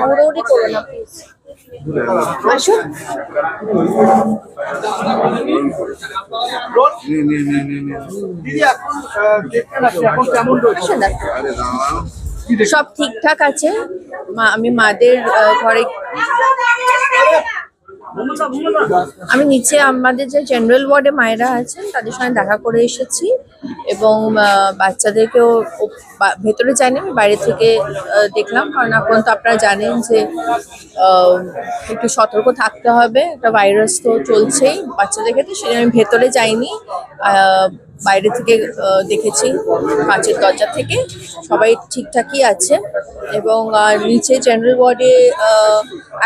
দৌড়ৌড়ি করো না প্লিজ সব ঠিকঠাক আছে? আমি মাদের ঘরে আমি নিচে আমাদের যে জেনারেল ওয়ার্ডে মায়েরা আছেন, তাদের সঙ্গে দেখা করে এসেছি এবং বাচ্চাদেরকেও ভেতরে যাইনি আমি বাইরে থেকে দেখলাম। কারণ এখন তো আপনারা জানেন যে একটু সতর্ক থাকতে হবে। একটা ভাইরাস তো চলছেই বাচ্চাদের ক্ষেত্রে সেটা আমি ভেতরে যাইনি। বাইরে থেকে দেখেছি কাঁচের দরজা থেকে। সবাই ঠিকঠাকই আছে এবং নিচে জেনারেল ওয়ার্ডে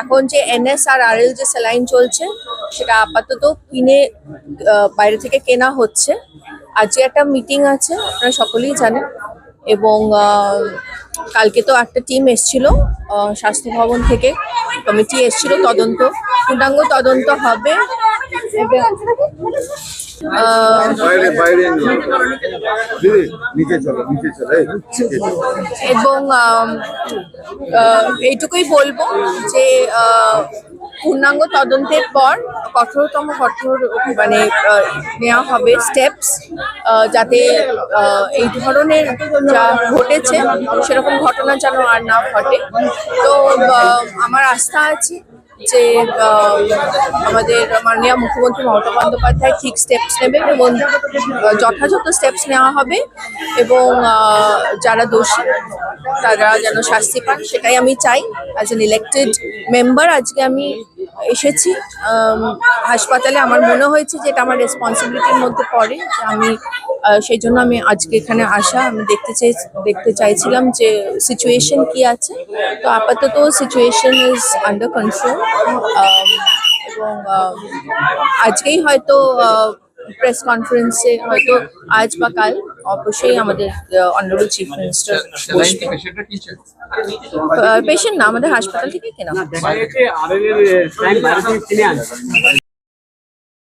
এখন যে এনএস আর আর এল যে স্যালাইন চলছে সেটা আপাতত কিনে বাইরে থেকে কেনা হচ্ছে। আজকে একটা মিটিং আছে আপনারা সকলেই জানেন। এবং কালকে তো একটা টিম এসছিল স্বাস্থ্য ভবন থেকে। কমিটি এসছিল তদন্ত। পূর্ণাঙ্গ তদন্ত হবে। এবং এইটুকুই বলব যে আহ, পূর্ণাঙ্গ তদন্তের পর কঠোরতম কঠোর মানে নেওয়া হবে স্টেপস যাতে এই ধরনের যা ঘটেছে সেরকম ঘটনা যেন আর না ঘটে। তো আমার আস্থা আছে যে আমাদের মাননীয় মুখ্যমন্ত্রী মমতা বন্দ্যোপাধ্যায় ঠিক স্টেপস নেবে এবং যথাযথ স্টেপস নেওয়া হবে এবং যারা দোষী, তারা যেন শাস্তি পান, সেটাই আমি চাই। অ্যাজ এন ইলেক্টেড মেম্বার আজকে আমি এসেছি। হাসপাতালে আমার মনে হয়েছে যে এটা আমার রেসপন্সিবিলিটির মধ্যে পড়ে, যে আমি সেই জন্য আমি আজকে এখানে আসা। আমি দেখতে চাই দেখতে চাইছিলাম যে সিচুয়েশন কি আছে। তো আপাতত সিচুয়েশন ইজ আন্ডার কন্ট্রোল এবং আজকেই হয়তো প্রেস কনফারেন্সে হয়তো আজ বা কাল অবশ্যই আমাদের অনারেবল চিফ মিনিস্টার বসবে পেশেন্ট না, আমাদের হাসপাতাল থেকে কেনা।